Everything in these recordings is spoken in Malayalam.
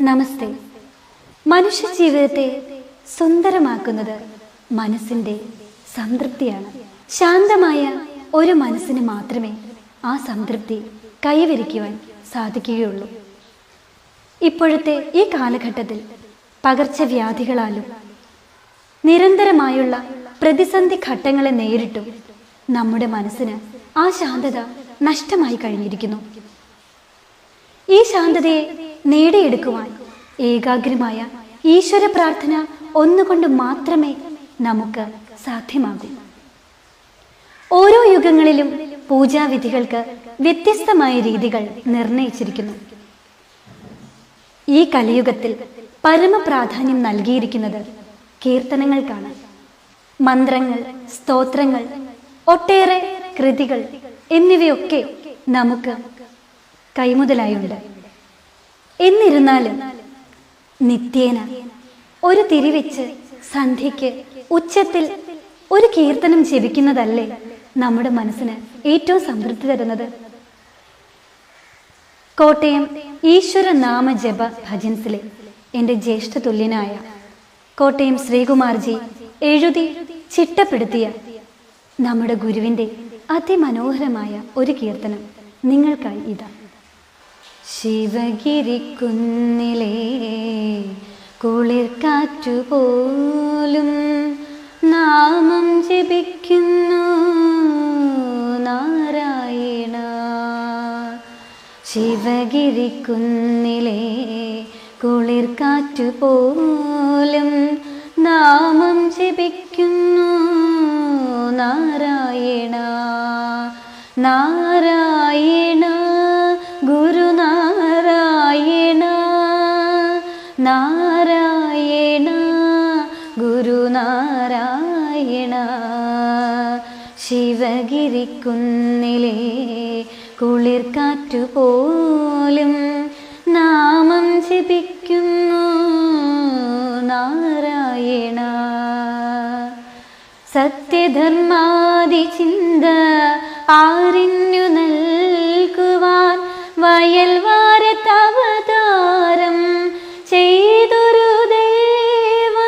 നമസ്തേ. മനുഷ്യ ജീവിതത്തെ സുന്ദരമാക്കുന്നത് മനസ്സിന്റെ സംതൃപ്തിയാണ്. ശാന്തമായ ഒരു മനസ്സിന് മാത്രമേ ആ സംതൃപ്തി കൈവരിക്കുവാൻ സാധിക്കുകയുള്ളൂ. ഇപ്പോഴത്തെ ഈ കാലഘട്ടത്തിൽ പകർച്ചവ്യാധികളാലും നിരന്തരമായുള്ള പ്രതിസന്ധി ഘട്ടങ്ങളെ നേരിട്ടും നമ്മുടെ മനസ്സിന് ആ ശാന്തത നഷ്ടമായി കഴിഞ്ഞിരിക്കുന്നു. ഈ ശാന്തതയെ നേടിയെടുക്കുവാൻ ഏകാഗ്രമായ ഈശ്വര പ്രാർത്ഥന ഒന്നുകൊണ്ട് മാത്രമേ നമുക്ക് സാധ്യമാകൂ. ഓരോ യുഗങ്ങളിലും പൂജാവിധികൾക്ക് വ്യത്യസ്തമായ രീതികൾ നിർണയിച്ചിരിക്കുന്നു. ഈ കലിയുഗത്തിൽ പരമപ്രാധാന്യം നൽകിയിരിക്കുന്നത് കീർത്തനങ്ങൾക്കാണ്. മന്ത്രങ്ങൾ സ്തോത്രങ്ങൾ ഒട്ടേറെ കൃതികൾ എന്നിവയൊക്കെ നമുക്ക് കൈമുതലായുണ്ട്. എന്നിരുന്നാലും നിത്യേന ഒരു തിരിവെച്ച് സന്ധ്യയ്ക്ക് ഉച്ചത്തിൽ ഒരു കീർത്തനം ജപിക്കുന്നതല്ലേ നമ്മുടെ മനസ്സിന് ഏറ്റവും സംതൃപ്തി തരുന്നത്? കോട്ടയം ഈശ്വര നാമ ജപ ഭജൻസിലെ എന്റെ ജ്യേഷ്ഠ തുല്യനായ കോട്ടയം ശ്രീകുമാർജി എഴുതി ചിട്ടപ്പെടുത്തിയ നമ്മുടെ ഗുരുവിന്റെ അതിമനോഹരമായ ഒരു കീർത്തനം നിങ്ങൾക്കായി ഇതാ. ശിവഗിരിക്കുന്നിലേ കുളിർ കാറ്റുപോലും നാമം ജപിക്കുന്നു. നാരായണ ശിവഗിരിക്കുന്നിലെ കുളിർ കാറ്റുപോലും നാമം ജപിക്കുന്നു. നാരായണ നാരായണ. ശിവഗിരിക്കുന്നിലേ കുളിർ കാറ്റുപോലും നാമം ജപിക്കുന്നു. നാരായണ. സത്യധർമാതി ചിന്ത ആരിഞ്ഞു നൽകുവാൻ വയൽവാരത്തവതാരം ചെയ്തൊരു ദേവ.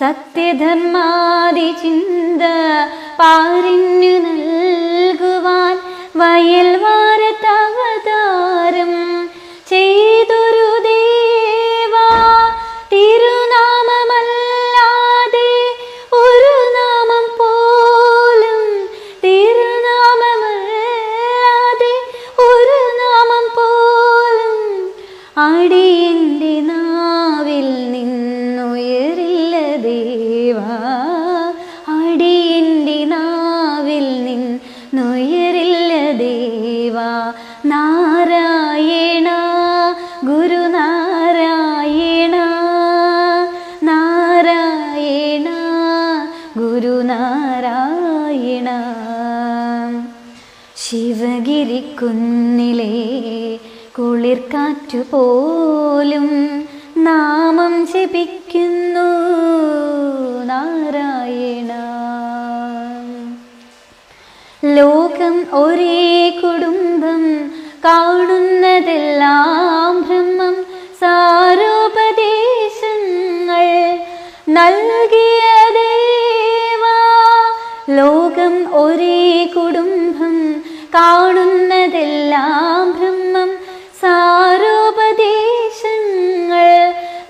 സത്യധർമാതി ചിന്ത പാരിഞ്ഞു നൽകുവാൻ വയൽവാരത്തവതാരം ചെയ്തൊരു ദേവാ. തിരുനാമമല്ലാതെ ഒരു നാമം പോലും തിരുനാമമല്ലാതെ ഒരു നാമം പോലും അടിയന്റെ നാവിൽ നിന്നുയരില്ല ദേവാ. അടിയന്റെ ശിവഗിരിക്കുന്നിലേ കുളിർക്കാറ്റുപോലും നാമം ജപിക്കുന്നു. നാരായണ. ലോകം ഒരേ കുടുംബം കാണുന്നതെല്ലാം ബ്രഹ്മം. സാരോപദേശങ്ങൾ നൽകിയ ദേവാ. ലോകം ഒരേ കുടുംബം കാണുന്നതെല്ലാം ബ്രഹ്മം. സാരോപദേശങ്ങൾ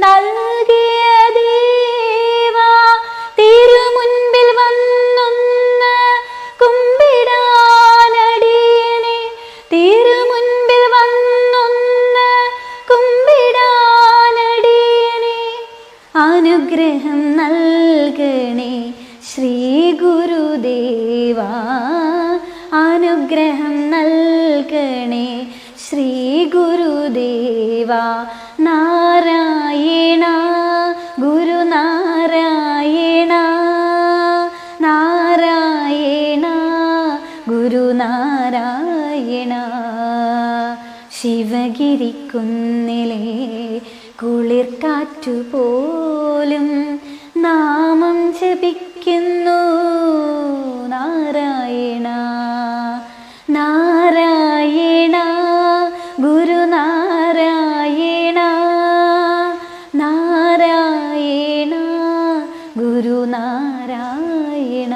നൽകിയ ദേവാ തിരുമുൻപിൽ വന്നൊന്ന് കുമ്പിടാനടിയനെ. തിരുമുൻപിൽ വന്നൊന്ന് കുമ്പിടാനടിയനെ. അനുഗ്രഹം നൽകണേ ശ്രീ ഗുരുദേവാ. അനുഗ്രഹം നൽകണേ. ശ്രീ ഗുരുദേവ നാരായണ ഗുരുനാരായണ നാരായണ ഗുരുനാരായണ. ശിവഗിരിക്കുന്നിലെ കുളിർ കാറ്റുപോലും നാമം ജപിക്കുന്നു. നാരായണ. ഗുരുനാരായണ